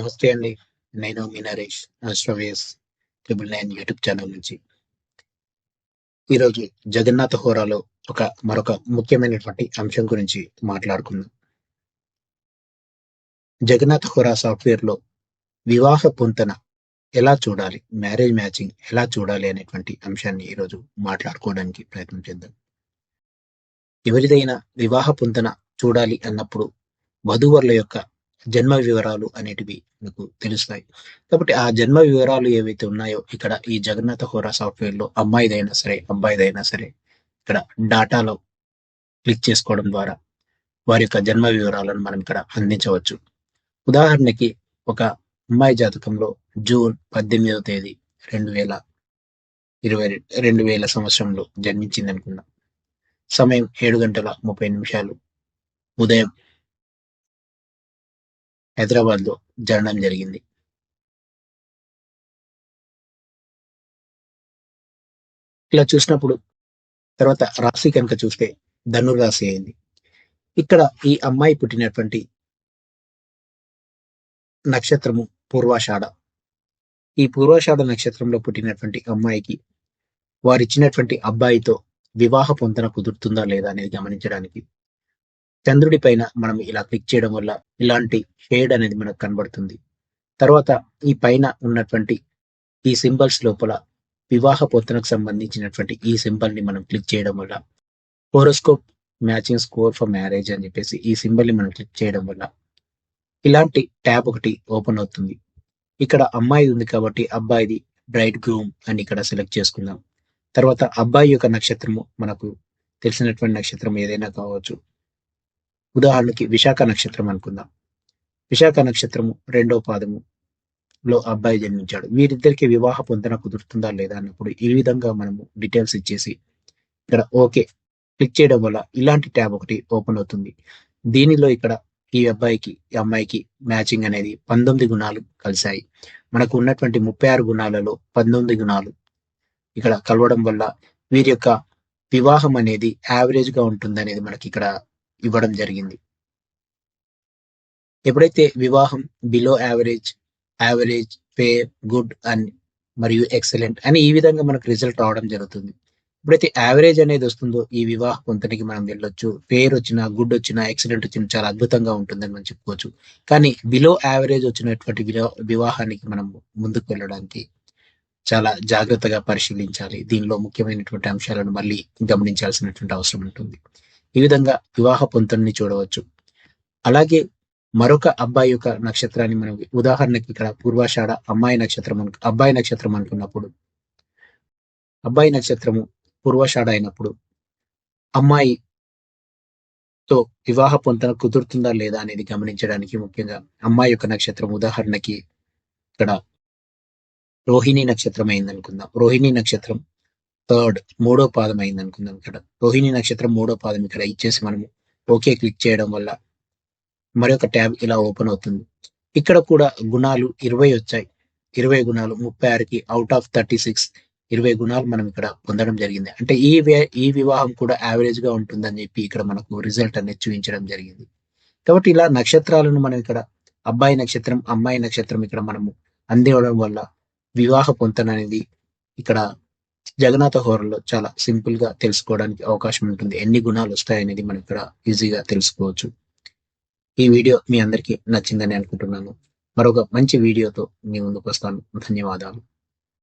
నమస్తే అండి. నేను మీ Naresh Astroways triple nine YouTube channel నుంచి. ఈరోజు జగన్నాథ హోరాలో ఒక మరొక ముఖ్యమైనటువంటి అంశం గురించి మాట్లాడుకుందాం. జగన్నాథ హోరా సాఫ్ట్‌వేర్‌లో వివాహ పొంతన ఎలా చూడాలి? మ్యారేజ్ మ్యాచింగ్ ఎలా చూడాలి? అనేటువంటి అంశాన్ని ఈరోజు మాట్లాడుకోవడానికి ప్రయత్నం చేద్దాం. ఎవరిదైనా వివాహ పొంతన చూడాలి అన్నప్పుడు వధూవరుల యొక్క జన్మ వివరాలు అనేటివి మీకు తెలుస్తాయి. కాబట్టి ఆ జన్మ వివరాలు ఏవైతే ఉన్నాయో ఇక్కడ ఈ జగన్నాథ హోరా సాఫ్ట్‌వేర్‌లో అమ్మాయిదైనా సరే, అబ్బాయిదైనా సరే ఇక్కడ డాటాలో క్లిక్ చేసుకోవడం ద్వారా వారి యొక్క జన్మ వివరాలను మనం ఇక్కడ అందించవచ్చు. ఉదాహరణకి ఒక అమ్మాయి జాతకంలో జూన్ 18వ తేదీ 2020 2000 సంవత్సరంలో జన్మించిందనుకుందాం. సమయం 7:30 నిమిషాలు ఉదయం హైదరాబాద్లో జరగడం జరిగింది. ఇలా చూసినప్పుడు తర్వాత రాశి కనుక చూస్తే ధనుర్రాశి అయింది. ఇక్కడ ఈ అమ్మాయి పుట్టినటువంటి నక్షత్రము పూర్వాషాఢ. ఈ పూర్వాషాఢ నక్షత్రంలో పుట్టినటువంటి అమ్మాయికి వారిచ్చినటువంటి అబ్బాయితో వివాహ పొంతన కుదురుతుందా లేదా అనేది గమనించడానికి చంద్రుడి పైన మనం ఇలా క్లిక్ చేయడం వల్ల ఇలాంటి షేడ్ అనేది మనకు కనబడుతుంది. తర్వాత ఈ పైన ఉన్నటువంటి ఈ సింబల్స్ లోపల వివాహ పొత్తునకు సంబంధించినటువంటి ఈ సింబల్ని మనం క్లిక్ చేయడం వల్ల horoscope matching score for marriage అని చెప్పేసి ఈ సింబల్ని మనం క్లిక్ చేయడం వల్ల ఇలాంటి ట్యాబ్ ఒకటి ఓపెన్ అవుతుంది. ఇక్కడ అమ్మాయి ఉంది కాబట్టి అబ్బాయిది బ్రైట్ గ్రూమ్ అని ఇక్కడ సెలెక్ట్ చేసుకుందాం. తర్వాత అబ్బాయి యొక్క నక్షత్రము మనకు తెలిసినటువంటి నక్షత్రం ఏదైనా కావచ్చు. ఉదాహరణకి విశాఖ నక్షత్రం అనుకుందాం. విశాఖ నక్షత్రము రెండవ పాదములో అబ్బాయి జన్మించాడు. వీరిద్దరికి వివాహ పొంతన కుదురుతుందా లేదా అన్నప్పుడు ఈ విధంగా మనము డీటెయిల్స్ ఇచ్చేసి ఇక్కడ ఓకే క్లిక్ చేయడం వల్ల ఇలాంటి ట్యాబ్ ఒకటి ఓపెన్ అవుతుంది. దీనిలో ఇక్కడ ఈ అబ్బాయికి, ఈ అమ్మాయికి మ్యాచింగ్ అనేది 19 గుణాలు కలిసాయి. మనకు ఉన్నటువంటి 36 గుణాలలో 19 గుణాలు ఇక్కడ కలవడం వల్ల వీరి యొక్క వివాహం అనేది ఆవరేజ్గా ఉంటుంది అనేది మనకి ఇక్కడ ఇవ్వడం జరిగింది. ఎప్పుడైతే వివాహం below average, average, fair good and మరియు ఎక్సలెంట్ అని ఈ విధంగా మనకు రిజల్ట్ రావడం జరుగుతుంది. ఎప్పుడైతే యావరేజ్ అనేది వస్తుందో ఈ వివాహ పొంతనికి మనం వెళ్ళొచ్చు. ఫేర్ వచ్చినా, గుడ్ వచ్చినా, ఎక్సలెంట్ వచ్చినా చాలా అద్భుతంగా ఉంటుందని మనం చెప్పుకోవచ్చు. కానీ బిలో యావరేజ్ వచ్చినటువంటి వివాహానికి మనం ముందుకు వెళ్ళడానికి చాలా జాగ్రత్తగా పరిశీలించాలి. దీనిలో ముఖ్యమైనటువంటి అంశాలను మళ్ళీ గమనించాల్సినటువంటి అవసరం ఉంటుంది. ఈ విధంగా వివాహ పొంతనని చూడవచ్చు. అలాగే మరొక అబ్బాయి యొక్క నక్షత్రాన్ని మనం ఉదాహరణకి ఇక్కడ పూర్వాషాఢ అమ్మాయి నక్షత్రం అను అబ్బాయి నక్షత్రం అనుకున్నప్పుడు అబ్బాయి నక్షత్రము పూర్వాషాఢ అయినప్పుడు అమ్మాయితో వివాహ పొంతన కుదురుతుందా లేదా అనేది గమనించడానికి ముఖ్యంగా అమ్మాయి యొక్క నక్షత్రం ఉదాహరణకి ఇక్కడ రోహిణి నక్షత్రం అయిందనుకుందాం. రోహిణి నక్షత్రం థర్డ్ మూడో పాదం అయింది అనుకుందాం ఇక్కడ. రోహిణి నక్షత్రం మూడో పాదం ఇక్కడ ఇచ్చేసి మనము ఓకే క్లిక్ చేయడం వల్ల మరొక ట్యాబ్ ఇలా ఓపెన్ అవుతుంది. ఇక్కడ కూడా గుణాలు 20 వచ్చాయి. 20 గుణాలు ముప్పై ఆరుకి అవుట్ ఆఫ్ 36 20 గుణాలు మనం ఇక్కడ పొందడం జరిగింది. అంటే ఈ ఈ వివాహం కూడా యావరేజ్‌గా ఉంటుందని చెప్పి ఇక్కడ మనకు రిజల్ట్ అనేది చూపించడం జరిగింది. కాబట్టి ఇలా నక్షత్రాలను మనం ఇక్కడ అబ్బాయి నక్షత్రం, అమ్మాయి నక్షత్రం ఇక్కడ మనము అందివ్వడం వల్ల వివాహ పొంతన అనేది ఇక్కడ జగన్నాథ హోరాలో చాలా సింపుల్గా తెలుసుకోవడానికి అవకాశం ఉంటుంది. ఎన్ని గుణాలు వస్తాయనేది మనం ఇక్కడ ఈజీగా తెలుసుకోవచ్చు. ఈ వీడియో మీ అందరికీ నచ్చిందని అనుకుంటున్నాను. మరొక మంచి వీడియోతో మీ ముందుకు వస్తాను ధన్యవాదాలు.